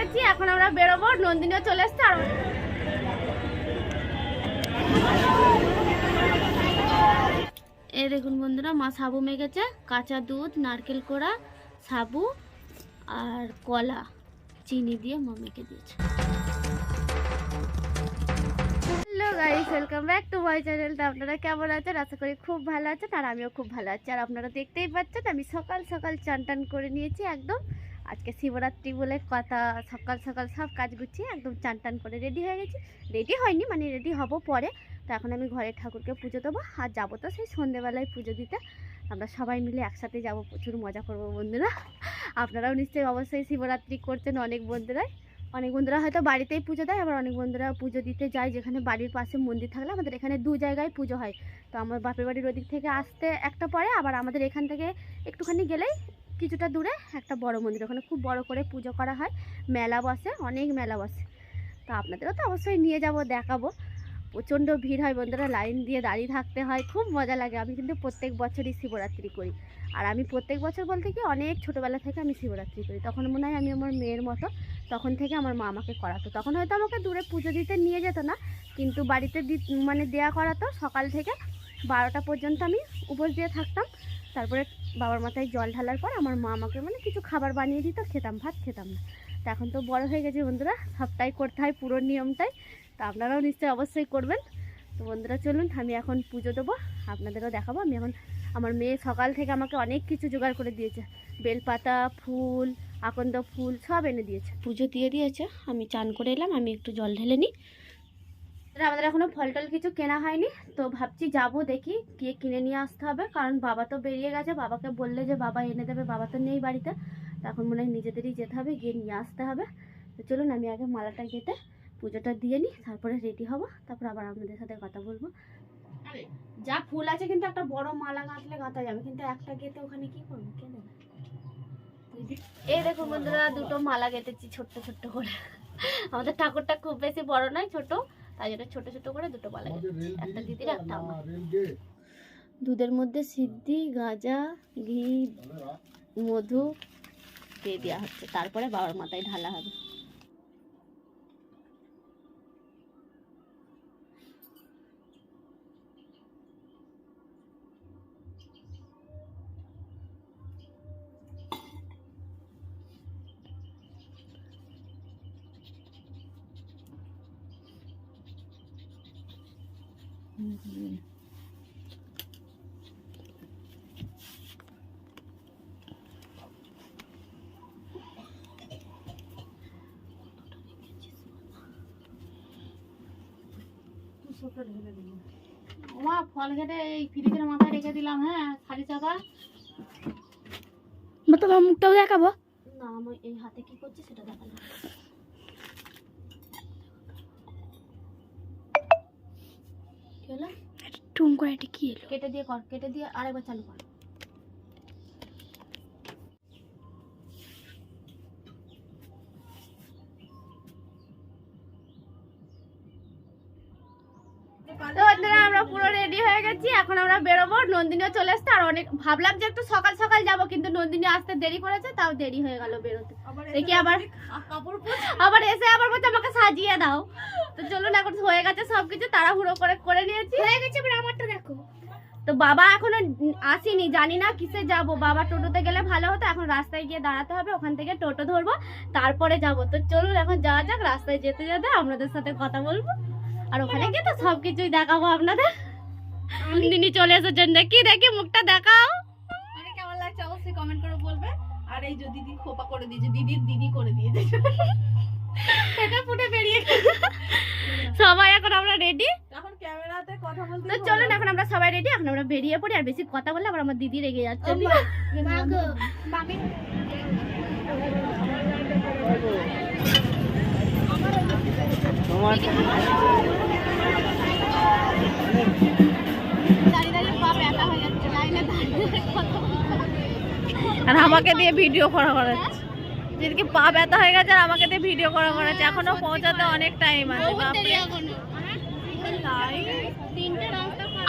গেছি, এখন আমরা বেরোবো, নন্দিনীও চলে এসছে, আর এই দেখুন বন্ধুরা, মা সাবু মেখেছে, কাঁচা দুধ, নারকেল কোড়া, সাবু আর কলা, চিনি দিয়ে মা মেখে দিয়েছে। Hello guys welcome back to my channel তো আপনারা কেমন আছেন? আশা করি খুব ভালো আছেন, আর আমিও খুব ভালো আছি। আর আপনারা দেখতেই পাচ্ছেন, আমি সকাল সকাল চান টান করে নিয়েছি একদম। আজকে শিবরাত্রি বলে কথা, সকাল সকাল সব কাজ গুছিয়ে একদম চান টান করে রেডি হয়ে গেছি। রেডি হয়নি মানে রেডি হব পরে। তো এখন আমি ঘরে ঠাকুরকে পুজো দেবো আর যাব তো সেই সন্ধেবেলায় পুজো দিতে। আমরা সবাই মিলে একসাথে যাব, প্রচুর মজা করব বন্ধুরা। আপনারাও নিশ্চয়ই অবশ্যই শিবরাত্রি করছেন অনেক বন্ধুরাই। অনেক বন্ধুরা হয়তো বাড়িতেই পুজো দেয়, আবার অনেক বন্ধুরা পুজো দিতে যায় যেখানে বাড়ির পাশে মন্দির থাকলে। আমাদের এখানে দু জায়গায় পুজো হয়। তো আমার বাপের বাড়ির ওদিক থেকে আসতে, একটা পরে, আবার আমাদের এখান থেকে একটুখানি গেলেই কিছুটা দূরে একটা বড় মন্দির। ওখানে খুব বড় করে পুজো করা হয়। মেলা বসে, অনেক মেলা বসে। তো আপনাদেরও তো অবশ্যই নিয়ে যাব, দেখাবো। প্রচণ্ড ভিড় হয় বন্ধুরা, লাইন দিয়ে দাঁড়িয়ে থাকতে হয়, খুব মজা লাগে। আমি কিন্তু প্রত্যেক বছরই শিবরাত্রি করি। আর আমি প্রত্যেক বছর বলতে কি, অনেক ছোটোবেলা থেকে আমি শিবরাত্রি করি। তখন মনে হয় আমি আমার মেয়ের মতো, তখন থেকে আমার মা আমাকে করাতো। তখন হয়তো আমাকে দূরে পুজো দিতে নিয়ে যেত না, কিন্তু বাড়িতে মানে দেয়া করাতো। সকাল থেকে বারোটা পর্যন্ত আমি উপোস দিয়ে থাকতাম। তারপরে বাবার মাথায় জল ঢালার পর আমার মা আমাকে মানে কিছু খাবার বানিয়ে দিত, খেতাম, ভাত খেতাম না। তো এখন তো বড় হয়ে গেছে বন্ধুরা, সবটাই করতে হয়, পুরো নিয়মটাই। তা আপনারাও নিশ্চয়ই অবশ্যই করবেন। তো বন্ধুরা, চলুন, আমি এখন পুজো দেবো, আপনাদেরও দেখাবো। আমি এখন, আমার মেয়ে সকাল থেকে আমাকে অনেক কিছু জোগাড় করে দিয়েছে। বেলপাতা, ফুল, আকন্দ ফুল সব এনে দিয়েছে। পুজো দিয়ে দিয়েছে, আমি চান করে এলাম, আমি একটু জল ঢেলে নিই। আমাদের এখনও ফল টল কিছু কেনা হয়নি তো ভাবছি যাব দেখি গিয়ে কিনে নিয়ে আসতে হবে কারণ বাবা তো বেরিয়ে গেছে বাবাকে বললে যে বাবা এনে দেবে বাবা তো নেই বাড়িতে তো এখন মনে হয় নিজেদেরই যেতে হবে গিয়ে নিয়ে আসতে হবে তো চলুন আমি আগে মালাটা গেতে পুজোটা দিয়ে নিই তারপরে রেডি হব তারপর আবার আপনাদের সাথে কথা বলব। যা ফুল আছে কিন্তু একটা বড় মালা গাঁথলে গাঁথা যাবে কিন্তু একটা গেতে ওখানে কি করব কে দেবে? এই দেখো বন্ধুরা দুটো মালা গেঁথেছি ছোট্ট ছোট্ট করে আমাদের ঠাকুরটা খুব বেশি বড় নয় ছোট তাই জন্য ছোট ছোট করে দুটো মালা একটা দিদির একটা আমার। দুধের মধ্যে সিদ্ধি গাজা ঘি মধু দিয়ে দেওয়া হচ্ছে। তারপরে বাবার মাথায় ঢালা হবে। ওমা ফল কেটে এই ফ্রিজের মাথায় রেখে দিলাম হ্যাঁ খালি চাপা। তোমার মুখটাও দেখাবো? না আমি এই হাতে কি করছি সেটা দেখালাম। হলো? টুম করে এটা কি এলো? কেটে দিয়ে কর কেটে দিয়ে আরেকবার চালু কর। তো বন্ধুরা আমরা পুরো রেডি হয়ে গেছি এখন আমরা বেরোবো। নন্দিনীও চলে এসছে আর অনেক ভাবলাম যে একটু সকাল সকাল যাব কিন্তু নন্দিনী আসতে দেরি করেছে তাও দেরি হয়ে গেল বেরোতে। দেখি আবার আবার এসে আবার বলছে আমাকে সাজিয়ে দাও। তো চলুন এখন হয়ে গেছে সবকিছু তাড়াহুড়ো করে করে নিয়েছি। হয়ে গেছে এবার আমারটা দেখো। তো বাবা এখনও আসেনি জানি না কিসে যাব। বাবা টোটোতে গেলে ভালো হতো এখন রাস্তায় গিয়ে দাঁড়াতে হবে ওখান থেকে টোটো ধরবো তারপরে যাব। তো চলুন এখন যাওয়া যাক রাস্তায় যেতে যেতে আপনাদের সাথে কথা বলব। আর ওখানে গিয়ে তো সবকিছুই দেখাবো আপনাদের। দিনি চলে এসেছেন দেখি দেখি মুখটা দেখাও। মানে কেমন লাগছে? অবশ্যই কমেন্ট করে বলবে। আর এই যে দিদি খোপা করে দিয়েছে দিদির দিদি করে দিয়েছে। এটা ফুটে বেরিয়ে গেছে। সবাই এখন আমরা রেডি এখন ক্যামেরাতে কথা বলতে তো চলুন এখন আমরা সবাই রেডি এখন আমরা বেরিয়ে পড়ি আর বেশি কথা বললে আবার আমার দিদি রেগে যাচ্ছে পা ব্যথা হয়ে যাচ্ছে লাইনে দাঁড়িয়ে কথা আর আমাকে দিয়ে ভিডিও করা করাচ্ছে যেদিকে পা ব্যথা হয়ে গেছে আর আমাকে দিয়ে ভিডিও করা করাচ্ছে এখনও পৌঁছাতে অনেক টাইম আছে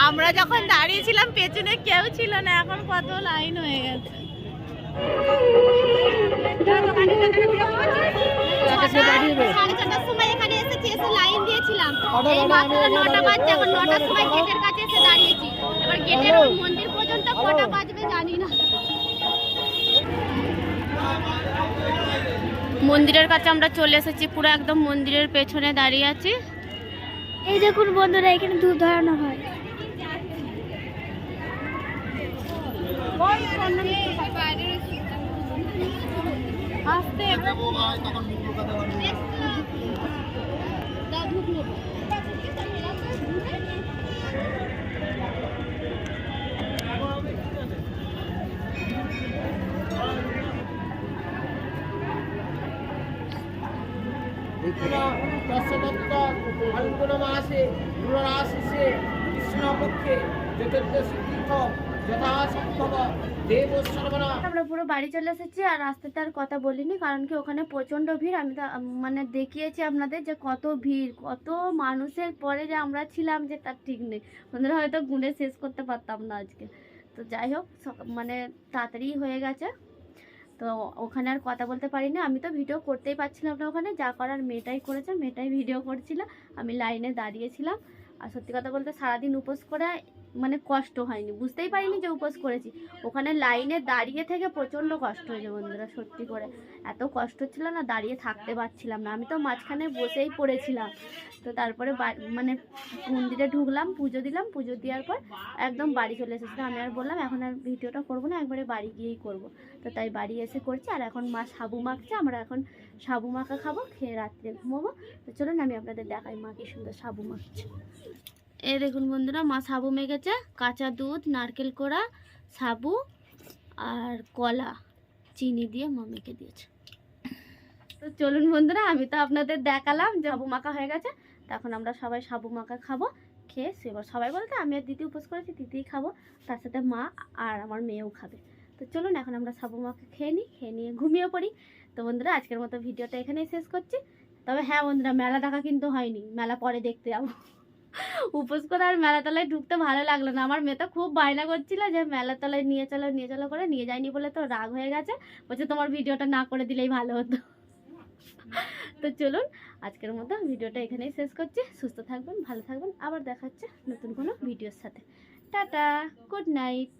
আমরা যখন দাঁড়িয়েছিলাম পেছনে কেউ ছিল না এখন কত লাইন হয়ে গেছে। সাড়ে এই মাত্র নটা বাজছে এখন নটার সময় গেটের কাছে এসে দাঁড়িয়েছি। এবার গেটের ওই মন্দির পর্যন্ত কটা বাজবে জানি না। মন্দিরের কাছে আমরা চলে এসেছি পুরো একদম মন্দিরের পেছনে দাঁড়িয়ে আছি। এই দেখুন বন্ধুরা এখানে দুধ ধরানো হয়। আসতে। গুণরাশিসে কৃষ্ণপক্ষে চতুর্দশী তীর্থ যথাসম্ভব। আমরা পুরো বাড়ি চলে এসেছি আর রাস্তাতে আর কথা বলিনি, কারণ কি ওখানে প্রচণ্ড ভিড়। আমি তো মানে দেখিয়েছি আপনাদের যে কত ভিড়, কত মানুষের পরে যে আমরা ছিলাম যে তার ঠিক নেই। ওদের হয়তো গুণে শেষ করতে পারতাম না আজকে। তো যাই হোক মানে তাড়াতাড়ি হয়ে গেছে। তো ওখানে আর কথা বলতে পারিনি। আমি তো ভিডিও করতেই পারছিলাম না ওখানে। যা করার মেয়েটাই করেছে, মেয়েটাই ভিডিও করছিল। আমি লাইনে দাঁড়িয়েছিলাম। আর সত্যি কথা বলতে সারাদিন উপোস করে মানে কষ্ট হয়নি। বুঝতেই পারিনি যে উপোস করেছি। ওখানে লাইনে দাঁড়িয়ে থেকে প্রচণ্ড কষ্ট হয়েছে বন্ধুরা, সত্যি করে। এত কষ্ট ছিল না, দাঁড়িয়ে থাকতে পারছিলাম না। আমি তো মাঝখানে বসেই পড়েছিলাম। তো তারপরে মানে মন্দিরে ঢুকলাম, পুজো দিলাম। পুজো দেওয়ার পর একদম বাড়ি চলে এসেছিলাম আমি আর বললাম, এখন আর ভিডিওটা করব না, একবারে বাড়ি গিয়েই করব। তো তাই বাড়ি এসে করছি। আর এখন মা সাবু মাখছে, আমরা এখন সাবু মাখা খাব, খেয়ে রাত্রে ঘুমোবো। তো চলুন, আমি আপনাদের দেখাই মা কি সুন্দর সাবু মাখছে। এই দেখুন বন্ধুরা, মা সাবু মেখেছে, কাঁচা দুধ, নারকেল কোড়া, সাবু আর কলা, চিনি দিয়ে মা মেখে দিয়েছে। তো চলুন বন্ধুরা, আমি তো আপনাদের দেখালাম যে সাবু মাখা হয়ে গেছে। তো এখন আমরা সবাই সাবু মাখা খাব, খেয়ে সেবার সবাই বলতে আমি আর দিদি উপোস করেছি, দিদিই খাব, তার সাথে মা আর আমার মেয়েও খাবে। তো চলুন, এখন আমরা সাবু মাখা খেয়ে নিই, খেয়ে নিয়ে ঘুমিয়ে পড়ি। তো বন্ধুরা, আজকের মতো ভিডিওটা এখানেই শেষ করছি। তবে হ্যাঁ বন্ধুরা, মেলা দেখা কিন্তু হয়নি, মেলা পরে দেখতে যাব। উপোস করে আর মেলা তলায় ঢুকতে ভালো লাগল না। আমার মেয়ে তো খুব বায়না করছিল যে মেলা তলায় নিয়ে চলো নিয়ে চলো করে নিয়ে যায়নি বলে তো রাগ হয়ে গেছে। বলছে তোমার ভিডিওটা না করে দিলেই ভালো হতো। তো চলুন, আজকের মতো ভিডিওটা এখানেই শেষ করছি। সুস্থ থাকবেন, ভালো থাকবেন। আবার দেখা হচ্ছে নতুন কোনো ভিডিওর সাথে। Tata, good night.